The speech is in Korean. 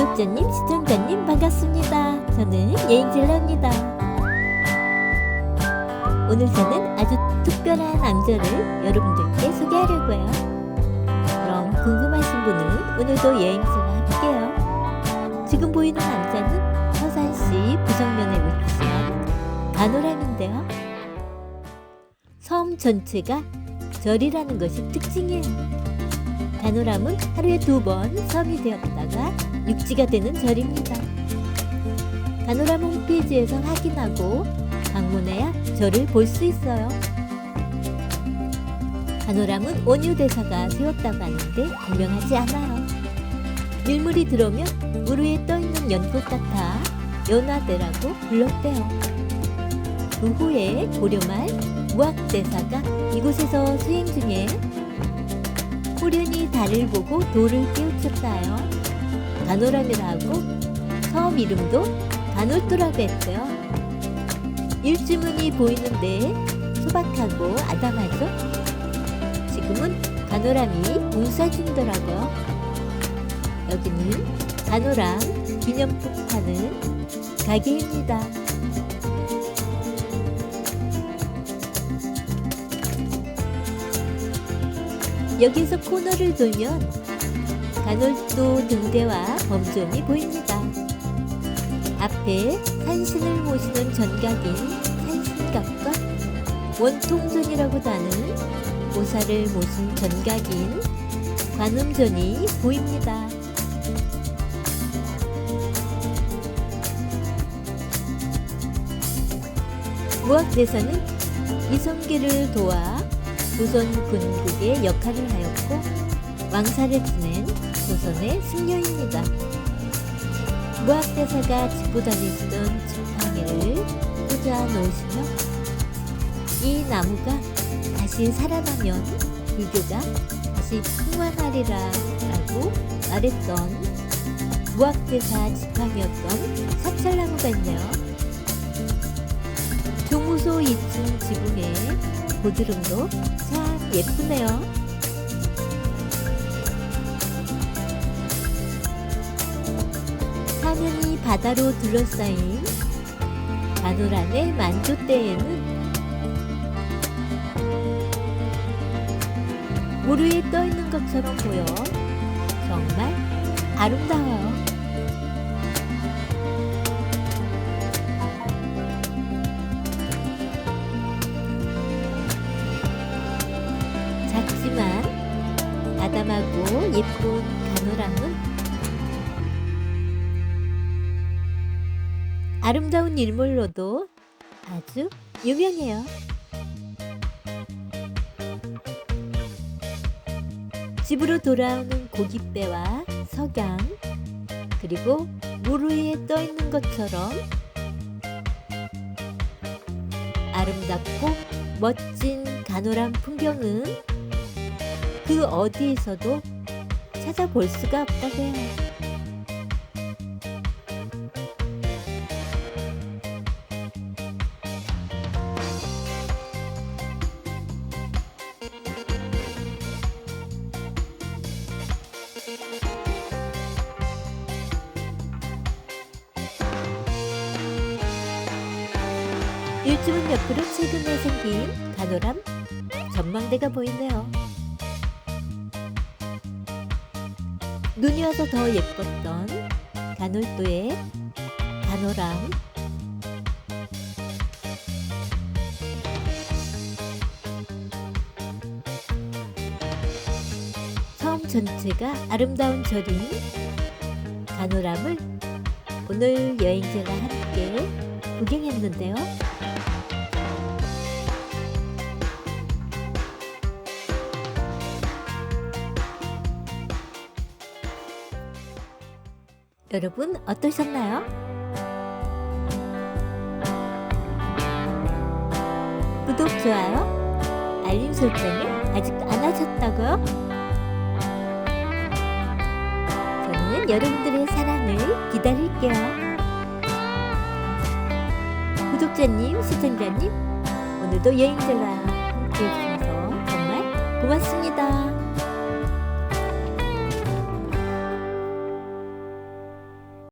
구독자님, 시청자님 반갑습니다. 저는 예인젤라입니다. 오늘 저는 아주 특별한 앙절을 여러분들께 소개하려고요. 그럼 궁금하신 분은 오늘도 여행지와 함께요. 지금 보이는 남자는 서산시 부정면에 위치한 가노람인데요. 섬 전체가 절이라는 것이 특징이에요. 간호람은 하루에 두 번 섬이 되었다가 육지가 되는 절입니다. 간호람 홈페이지에서 확인하고 방문해야 절을 볼 수 있어요. 간호람은 온유 대사가 세웠다고 하는데 분명하지 않아요. 밀물이 들어오면 물 위에 떠 있는 연꽃 같아 연화대라고 불렀대요. 그 후에 고려말 무학 대사가 이곳에서 수행 중에 호련히 달을 보고 돌을 깨우쳤다요. 간호람이라고 섬 이름도 간홀도라고 했대요. 일주문이 보이는데 소박하고 아담하죠? 지금은 간호람이 공사 중이더라고요. 여기는 간호람 기념품 파는 가게입니다. 여기서 코너를 돌면 간홀도 등대와 범존이 보입니다. 앞에 산신을 모시는 전각인 산신각과 원통존이라고 하는 보살을 모신 전각인 관음존이 보입니다. 무학대사는 이성계를 도와 조선 군국의 역할을 하였고 왕사를 지낸 조선의 승려입니다. 무학대사가 짚고 다니시던 지팡이를 꽂아 놓으시며 이 나무가 다시 살아나면 불교가 다시 풍만하리라 라고 말했던 무학대사 지팡이였던 사찰나무가 있네요. 조무소 2층 지붕에 고드름도 참 예쁘네요. 사면이 바다로 둘러싸인 간호란의 만조대에는 물 위에 떠 있는 것처럼 보여 정말 아름다워요. 작지만 아담하고 예쁜 간호랑은 아름다운 일몰로도 아주 유명해요. 집으로 돌아오는 고깃배와 석양, 그리고 물 위에 떠 있는 것처럼 아름답고 멋진 간호람 풍경은 그 어디에서도 찾아볼 수가 없다고 해요. 일주문 옆으로 최근에 생긴 간호람 전망대가 보이네요. 눈이 와서 더 예뻤던 간홀도의 간호람 섬 전체가 아름다운 절인 간호람을 오늘 여행자와 함께 구경했는데요. 여러분 어떠셨나요? 구독, 좋아요, 알림 설정을 아직도 안 하셨다고요? 저는 여러분들의 사랑을 기다릴게요. 구독자님, 시청자님, 오늘도 여행자와 함께 해주셔서 정말 고맙습니다.